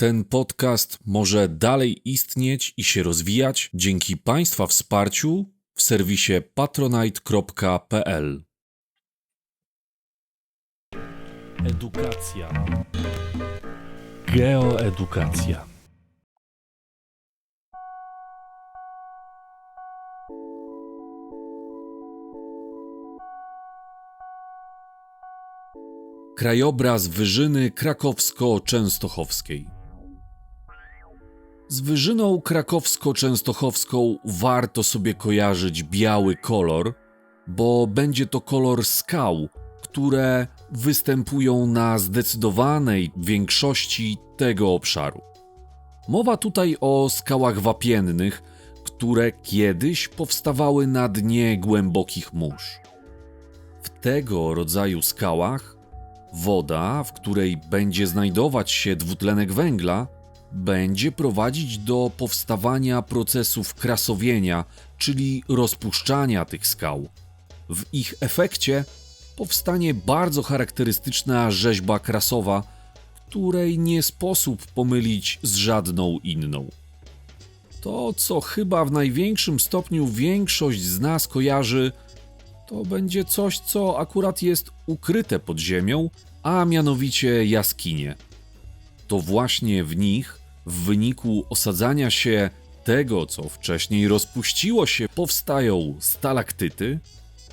Ten podcast może dalej istnieć i się rozwijać dzięki Państwa wsparciu w serwisie patronite.pl. Edukacja. Geoedukacja. Krajobraz Wyżyny Krakowsko-Częstochowskiej. Z Wyżyną Krakowsko-Częstochowską warto sobie kojarzyć biały kolor, bo będzie to kolor skał, które występują na zdecydowanej większości tego obszaru. Mowa tutaj o skałach wapiennych, które kiedyś powstawały na dnie głębokich mórz. W tego rodzaju skałach woda, w której będzie znajdować się dwutlenek węgla, będzie prowadzić do powstawania procesów krasowienia, czyli rozpuszczania tych skał. W ich efekcie powstanie bardzo charakterystyczna rzeźba krasowa, której nie sposób pomylić z żadną inną. To, co chyba w największym stopniu większość z nas kojarzy, to będzie coś, co akurat jest ukryte pod ziemią, a mianowicie jaskinie. To właśnie w nich, w wyniku osadzania się tego, co wcześniej rozpuściło się, powstają stalaktyty,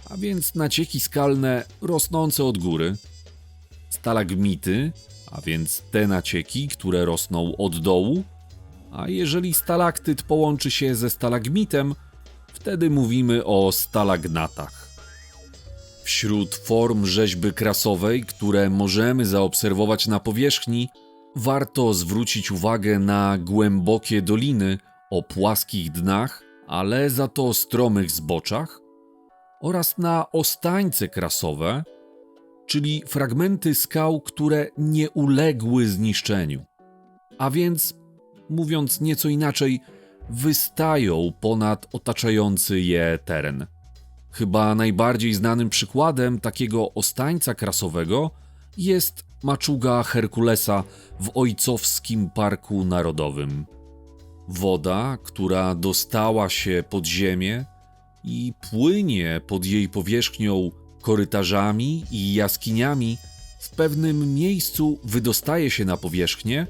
a więc nacieki skalne rosnące od góry, stalagmity, a więc te nacieki, które rosną od dołu, a jeżeli stalaktyt połączy się ze stalagmitem, wtedy mówimy o stalagnatach. Wśród form rzeźby krasowej, które możemy zaobserwować na powierzchni, warto zwrócić uwagę na głębokie doliny o płaskich dnach, ale za to stromych zboczach, oraz na ostańce krasowe, czyli fragmenty skał, które nie uległy zniszczeniu. A więc, mówiąc nieco inaczej, wystają ponad otaczający je teren. Chyba najbardziej znanym przykładem takiego ostańca krasowego jest maczuga Herkulesa w Ojcowskim Parku Narodowym. Woda, która dostała się pod ziemię i płynie pod jej powierzchnią korytarzami i jaskiniami, w pewnym miejscu wydostaje się na powierzchnię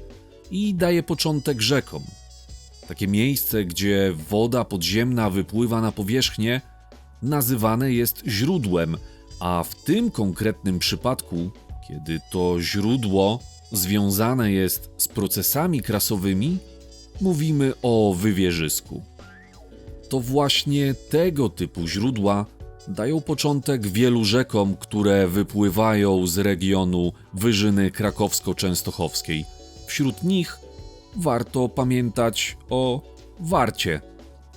i daje początek rzekom. Takie miejsce, gdzie woda podziemna wypływa na powierzchnię, nazywane jest źródłem, a w tym konkretnym przypadku, kiedy to źródło związane jest z procesami krasowymi, mówimy o wywierzysku. To właśnie tego typu źródła dają początek wielu rzekom, które wypływają z regionu Wyżyny Krakowsko-Częstochowskiej. Wśród nich warto pamiętać o Warcie,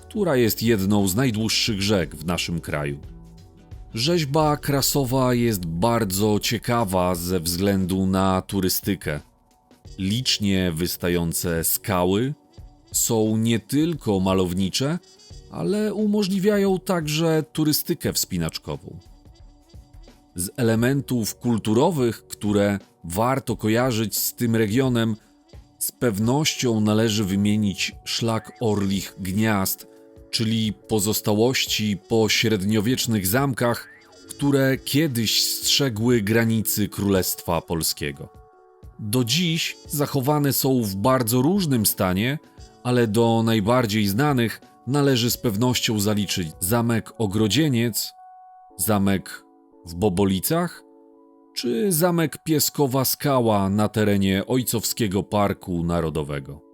która jest jedną z najdłuższych rzek w naszym kraju. Rzeźba krasowa jest bardzo ciekawa ze względu na turystykę. Licznie wystające skały są nie tylko malownicze, ale umożliwiają także turystykę wspinaczkową. Z elementów kulturowych, które warto kojarzyć z tym regionem, z pewnością należy wymienić szlak Orlich Gniazd, czyli pozostałości po średniowiecznych zamkach, które kiedyś strzegły granicy Królestwa Polskiego. Do dziś zachowane są w bardzo różnym stanie, ale do najbardziej znanych należy z pewnością zaliczyć zamek Ogrodzieniec, zamek w Bobolicach czy zamek Pieskowa Skała na terenie Ojcowskiego Parku Narodowego.